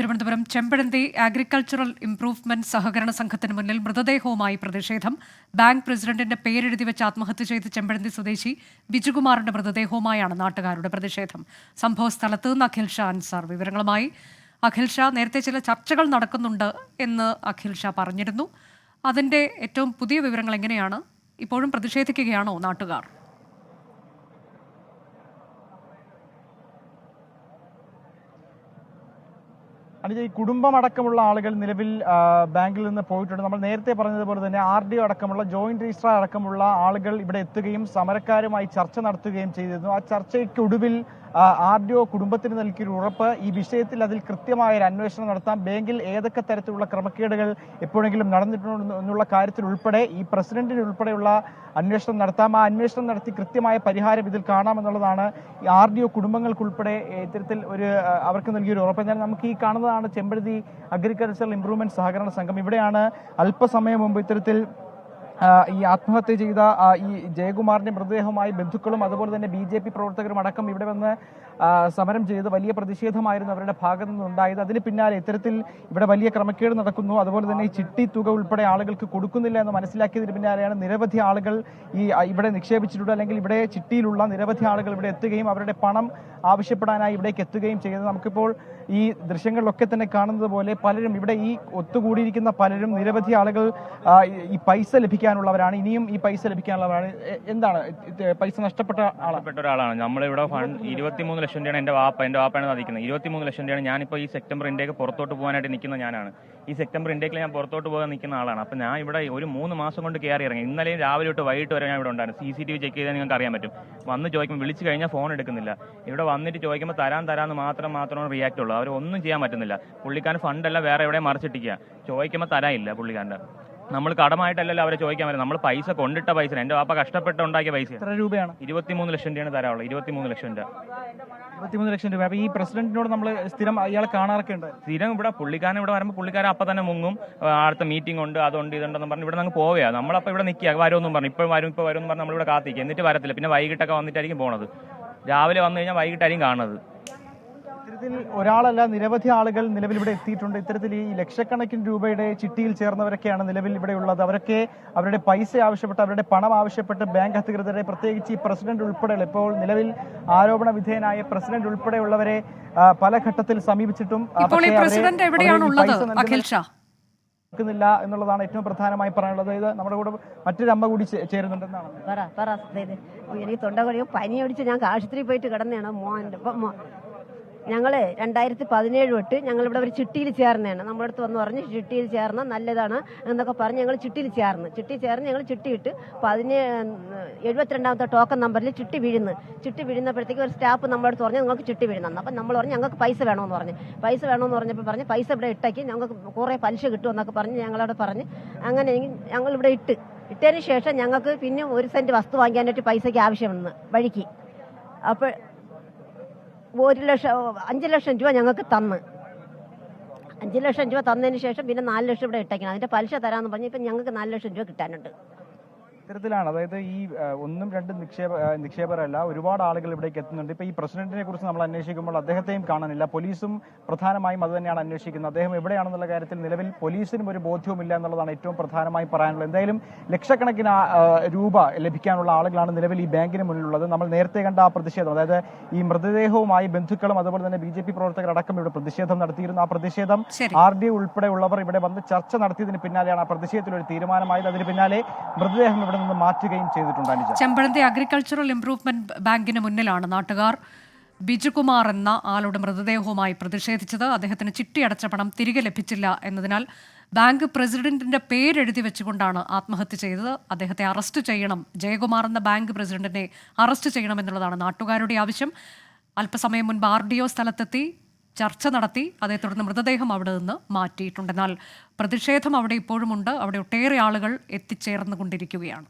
Thiruvananthapuram Chempazhanthi agricultural improvement സഹകരണ സംഘത്തിന് മുന്നിൽ മൃതദേഹവുമായി പ്രതിഷേധം. ബാങ്ക് പ്രസിഡന്റിന്റെ പേരെഴുതി വെച്ച് ആത്മഹത്യ ചെയ്ത ചെമ്പഴന്തി സ്വദേശി ബിജുകുമാറിന്റെ മൃതദേഹവുമായാണ് നാട്ടുകാരുടെ പ്രതിഷേധം. സംഭവ സ്ഥലത്ത് നിന്ന് അഖിൽ ഷാ അൻസാർ വിവരങ്ങളുമായി. അഖിൽ ഷാ നേരത്തെ ചില ചർച്ചകൾ നടക്കുന്നുണ്ട് എന്ന് അഖിൽ ഷാ പറഞ്ഞിരുന്നു. അതിന്റെ ഏറ്റവും പുതിയ വിവരങ്ങൾ എങ്ങനെയാണ്? ഇപ്പോഴും പ്രതിഷേധിക്കുകയാണോ നാട്ടുകാർ? അനുജ ഈ കുടുംബമടക്കമുള്ള ആളുകൾ നിലവിൽ ബാങ്കിൽ നിന്ന് പോയിട്ടുണ്ട്. നമ്മൾ നേരത്തെ പറഞ്ഞതുപോലെ തന്നെ ആർ ഡി അടക്കമുള്ള ജോയിന്റ് രജിസ്ട്രാർ അടക്കമുള്ള ആളുകൾ ഇവിടെ എത്തുകയും സമരക്കാരുമായി ചർച്ച നടത്തുകയും ചെയ്തിരുന്നു. ആ ചർച്ചയ്ക്കൊടുവിൽ ആർ ഡി ഒ കുടുംബത്തിന് നൽകിയൊരു ഉറപ്പ്. ഈ വിഷയത്തിൽ അതിൽ കൃത്യമായ ഒരു അന്വേഷണം നടത്താം. ബാങ്കിൽ ഏതൊക്കെ തരത്തിലുള്ള ക്രമക്കേടുകൾ എപ്പോഴെങ്കിലും നടന്നിട്ടുണ്ടോ എന്നുള്ള കാര്യത്തിൽ ഉൾപ്പെടെ ഈ പ്രസിഡന്റിന് ഉൾപ്പെടെയുള്ള അന്വേഷണം നടത്താം. ആ അന്വേഷണം നടത്തി കൃത്യമായ പരിഹാരം ഇതിൽ കാണാമെന്നുള്ളതാണ് ആർ ഡി ഒ കുടുംബങ്ങൾക്കുൾപ്പെടെ ഇത്തരത്തിൽ ഒരു അവർക്ക് നൽകിയൊരു ഉറപ്പ്. എന്നാൽ നമുക്ക് ഈ കാണുന്നതാണ് ചെമ്പഴുതി അഗ്രികൾച്ചറൽ ഇംപ്രൂവ്മെന്റ് സഹകരണ സംഘം. ഇവിടെയാണ് അല്പസമയം മുമ്പ് ഇത്തരത്തിൽ ഈ ആത്മഹത്യ ചെയ്ത ഈ ജയകുമാറിന്റെ മൃതദേഹവുമായി ബന്ധുക്കളും അതുപോലെ തന്നെ ബി ജെ പി പ്രവർത്തകരും അടക്കം ഇവിടെ വന്ന് സമരം ചെയ്ത് വലിയ പ്രതിഷേധമായിരുന്നു അവരുടെ ഭാഗത്തു നിന്നുണ്ടായത്. അതിന് പിന്നാലെ ഇത്തരത്തിൽ ഇവിടെ വലിയ ക്രമക്കേട് നടക്കുന്നു. അതുപോലെ തന്നെ ഈ ചിട്ടി തുക ഉൾപ്പെടെ ആളുകൾക്ക് കൊടുക്കുന്നില്ല എന്ന് മനസ്സിലാക്കിയതിന് പിന്നാലെയാണ് നിരവധി ആളുകൾ ഈ ഇവിടെ നിക്ഷേപിച്ചിട്ടുണ്ട്. അല്ലെങ്കിൽ ഇവിടെ ചിട്ടിയിലുള്ള നിരവധി ആളുകൾ ഇവിടെ എത്തുകയും അവരുടെ പണം ആവശ്യപ്പെടാനായി ഇവിടേക്ക് എത്തുകയും ചെയ്തത് നമുക്കിപ്പോൾ ഈ ദൃശ്യങ്ങളിലൊക്കെ തന്നെ കാണുന്നത് പോലെ പലരും ഇവിടെ ഈ ഒത്തുകൂടിയിരിക്കുന്ന പലരും നിരവധി ആളുകൾ ഈ- പൈസ പൈസ ലഭിക്കാനുള്ളവരാണ് ഇനിയും ഈ പൈസ ലഭിക്കാനുള്ളവരാണ്. എന്താണ്? പൈസ നഷ്ടപ്പെട്ട ആളാണ് പെട്ട ഒരാളാണ്. നമ്മളിവിടെ ഫണ്ട് ഇരുപത്തിമൂന്ന് ലക്ഷം. രൂപയാണ് എന്റെ വാപ്പ എന്റെ വാപ്പയാണ് നദിക്കുന്നത് ഇരുപത്തിമൂന്ന് ലക്ഷം രൂപയാണ് ഞാനിപ്പോൾ ഈ സെപ്റ്റംബർ ഇൻഡേക്ക് പുറത്തോട്ട് പോകാനായിട്ട് നിൽക്കുന്ന ഞാനാണ്. ഈ സെപ്റ്റംബർ ഇൻഡേക്കിൽ ഞാൻ പുറത്തോട്ട് പോകാൻ നിൽക്കുന്ന ആളാണ്. അപ്പോൾ ഞാൻ ഇവിടെ ഒരു മൂന്ന് മാസം കൊണ്ട് കയറി ഇറങ്ങി. ഇന്നലെയും രാവിലെ തൊട്ട് വൈകിട്ട് വരെ ഞാൻ ഇവിടെ ഉണ്ടായിരുന്നു. C C T V check ചെയ്താൽ നിങ്ങൾക്ക് അറിയാൻ പറ്റും. വന്ന് ചോദിക്കുമ്പോൾ വിളിച്ചു കഴിഞ്ഞാൽ ഫോൺ എടുക്കുന്നില്ല. ഇവിടെ വന്നിട്ട് ചോദിക്കുമ്പോൾ തരാൻ തരാമെന്ന് മാത്രം മാത്രമാണ് റിയാക്റ്റ് ഉള്ളൂ. അവർ ഒന്നും ചെയ്യാൻ പറ്റുന്നില്ല. പുള്ളിക്കാരൻ ഫണ്ടല്ല വേറെ എവിടെ മറിച്ചിട്ടിക്കുക ചോദിക്കുമ്പോൾ തരാനില്ല പുള്ളിക്കാരന്റെ. നമ്മൾ കടമായിട്ടല്ലല്ലോ അവരെ ചോദിക്കാൻ പറ്റും നമ്മൾ പൈസ കൊണ്ടിട്ട പൈസ എന്റെ വാപ്പ കഷ്ടപ്പെട്ട് ഉണ്ടാക്കിയ പൈസ എത്ര രൂപയാണ്? ഇരുപത്തിമൂന്ന് ലക്ഷം രൂപയാണ് തരാനുള്ളത്. ഇരുപത്തിമൂന്ന് ലക്ഷം രൂപ. ഇരുപത്തിമൂന്ന് ലക്ഷം രൂപ. അപ്പൊ ഈ പ്രസിഡന്റിനോട് നമ്മൾ സ്ഥിരം അയാളെ കാണാറൊക്കെ ഉണ്ട്? സ്ഥിരം ഇവിടെ പുള്ളിക്കാരൻ ഇവിടെ വരുമ്പോൾ പുള്ളിക്കാരൻ അപ്പം തന്നെ മുങ്ങും. അടുത്ത മീറ്റിംഗ് ഉണ്ട് അതുണ്ട് ഇതുണ്ടെന്ന് പറഞ്ഞ് ഇവിടെ നമുക്ക് പോവുക നമ്മളപ്പോൾ ഇവിടെ നിൽക്കുക. വരുമെന്നും പറഞ്ഞു. ഇപ്പോൾ വരും ഇപ്പോൾ വരും എന്ന് പറഞ്ഞ് നമ്മളിവിടെ കാത്തിരിക്കുക. എന്നിട്ട് വരത്തില്ല. പിന്നെ വൈകിട്ടൊക്കെ വന്നിട്ടായിരിക്കും പോണത്. രാവിലെ വന്നു കഴിഞ്ഞാൽ വൈകിട്ടായിരിക്കും കാണുന്നത്. ഇത്തരത്തിൽ ഒരാളല്ല നിരവധി ആളുകൾ നിലവിൽ ഇവിടെ എത്തിയിട്ടുണ്ട്. ഇത്തരത്തിൽ ഈ ലക്ഷക്കണക്കിന് രൂപയുടെ ചിട്ടിയിൽ ചേർന്നവരൊക്കെയാണ് നിലവിൽ ഇവിടെ ഉള്ളത്. അവരൊക്കെ അവരുടെ പൈസ ആവശ്യപ്പെട്ട് അവരുടെ പണം ആവശ്യപ്പെട്ട് ബാങ്ക് അധികൃതരെ പ്രത്യേകിച്ച് ഈ പ്രസിഡന്റ് ഉൾപ്പെടെയുള്ള ഇപ്പോൾ നിലവിൽ ആരോപണ വിധേയനായ പ്രസിഡന്റ് ഉൾപ്പെടെയുള്ളവരെ പല ഘട്ടത്തിൽ സമീപിച്ചിട്ടും ില്ല എന്നുള്ളതാണ് ഏറ്റവും പ്രധാനമായി പറയാനുള്ളത്. ഇത് നമ്മുടെ കൂടെ മറ്റൊരു അമ്മ കൂടി ചേരുന്നുണ്ടെന്നാണ്. പറ പറ എനിക്ക് തൊണ്ടകൊടിയോ പനി അടിച്ച് ഞാൻ ആശുപത്രിയിൽ പോയിട്ട് കിടന്നതാണ്. മോന്റെ ഞങ്ങൾ രണ്ടായിരത്തി പതിനേഴ് തൊട്ട് ഞങ്ങളിവിടെ ഒരു ചിട്ടിയിൽ ചേർന്നതാണ്. നമ്മുടെ അടുത്ത് വന്ന് പറഞ്ഞ് ചിട്ടിയിൽ ചേർന്ന നല്ലതാണ് എന്നൊക്കെ പറഞ്ഞ് ഞങ്ങൾ ചിട്ടിയിൽ ചേർന്ന്. ചിട്ടി ചേർന്ന് ഞങ്ങൾ ചിട്ടിയിട്ട് പതിനേഴ് എഴുപത്തിരണ്ടാമത്തെ ടോക്കൺ നമ്പറിൽ ചിട്ടി വീഴുന്നു. ചിട്ടി വീഴുന്നപ്പോഴത്തേക്ക് ഒരു സ്റ്റാഫ് നമ്മുടെ അടുത്ത് പറഞ്ഞു നിങ്ങൾക്ക് ചിട്ടി വീഴുന്നു അപ്പം നമ്മൾ പറഞ്ഞു ഞങ്ങൾക്ക് പൈസ വേണമെന്ന് പറഞ്ഞു. പൈസ വേണമെന്ന് പറഞ്ഞപ്പോൾ പറഞ്ഞ് പൈസ ഇവിടെ ഇട്ടേക്ക് ഞങ്ങൾക്ക് കുറേ പലിശ കിട്ടുമെന്നൊക്കെ പറഞ്ഞ് ഞങ്ങളവിടെ പറഞ്ഞ്. അങ്ങനെ ഞങ്ങൾ ഇവിടെ ഇട്ട്. ഇട്ടതിന് ശേഷം ഞങ്ങൾക്ക് പിന്നെ ഒരു സെന്റ് വസ്തു വാങ്ങിക്കാനായിട്ട് പൈസയ്ക്ക് ആവശ്യം വന്ന് വഴിക്ക്. അപ്പോൾ ഒരു ലക്ഷം അഞ്ച് ലക്ഷം രൂപ ഞങ്ങൾക്ക് തന്ന്. അഞ്ച് ലക്ഷം രൂപ തന്നതിന് ശേഷം പിന്നെ നാല് ലക്ഷം ഇവിടെ ഇട്ടേക്കണം. അതിന്റെ പലിശ തരാമെന്ന് പറഞ്ഞ് ഇപ്പം ഞങ്ങൾക്ക് നാല് ലക്ഷം രൂപ കിട്ടാനുണ്ട്. ഇത്തരത്തിലാണ്. അതായത് ഈ ഒന്നും രണ്ടും നിക്ഷേപ നിക്ഷേപരല്ല ഒരുപാട് ആളുകൾ ഇവിടേക്ക് എത്തുന്നുണ്ട്. ഇപ്പൊ ഈ പ്രസിഡന്റിനെ കുറിച്ച് നമ്മൾ അന്വേഷിക്കുമ്പോൾ അദ്ദേഹത്തെയും കാണാനില്ല. പോലീസും പ്രധാനമായും അത് തന്നെയാണ് അന്വേഷിക്കുന്നത്. അദ്ദേഹം എവിടെയാണെന്നുള്ള കാര്യത്തിൽ നിലവിൽ പോലീസിനും ഒരു ബോധ്യവുമില്ല എന്നുള്ളതാണ് ഏറ്റവും പ്രധാനമായി പറയാനുള്ളത്. എന്തായാലും ലക്ഷക്കണക്കിന് രൂപ ലഭിക്കാനുള്ള ആളുകളാണ് നിലവിൽ ഈ ബാങ്കിന് മുന്നിലുള്ളത്. നമ്മൾ നേരത്തെ കണ്ട ആ പ്രതിഷേധം. അതായത് ഈ മൃതദേഹവുമായി ബന്ധുക്കളും അതുപോലെ തന്നെ ബി ജെ പി പ്രവർത്തകരടക്കം ഇവിടെ പ്രതിഷേധം നടത്തിയിരുന്നു. ആ പ്രതിഷേധം ആർ ഡി ഉൾപ്പെടെയുള്ളവർ ഇവിടെ വന്ന് ചർച്ച നടത്തിയതിന് പിന്നാലെയാണ് ആ പ്രതിഷേധത്തിൽ ഒരു തീരുമാനമായത്. അതിന് പിന്നാലെ മൃതദേഹം ഇവിടെ നിന്ന് മാറ്റുകയും ചെയ്തിട്ടുണ്ട് അനുജ. ചെമ്പഴന്തി അഗ്രികൾച്ചറൽ ഇംപ്രൂവ്മെന്റ് ബാങ്കിന് മുന്നിലാണ് നാട്ടുകാർ. ബിജുകുമാർ എന്ന ആളുടെ മൃതദേഹവുമായി പ്രതിഷേധിച്ചത്. അദ്ദേഹത്തിന് ചിട്ടിയടച്ച പണം തിരികെ ലഭിച്ചില്ല എന്നതിനാൽ ബാങ്ക് പ്രസിഡന്റിന്റെ പേരെഴുതി വെച്ചുകൊണ്ടാണ് ആത്മഹത്യ ചെയ്തത്. അദ്ദേഹത്തെ അറസ്റ്റ് ചെയ്യണം. ജയകുമാർ എന്ന ബാങ്ക് പ്രസിഡന്റിനെ അറസ്റ്റ് ചെയ്യണമെന്നുള്ളതാണ് നാട്ടുകാരുടെ ആവശ്യം. അല്പസമയം മുൻപ് ആർ ഡി ഒ സ്ഥലത്തെത്തി. ചർച്ച നടത്തി അതേ തുടർന്ന് മൃതദേഹം അവിടെ നിന്ന് മാറ്റിയിട്ടുണ്ട്. എന്നാൽ പ്രതിഷേധം അവിടെ ഇപ്പോഴുമുണ്ട്. അവിടെ ഒട്ടേറെ ആളുകൾ എത്തിച്ചേർന്നുകൊണ്ടിരിക്കുകയാണ്.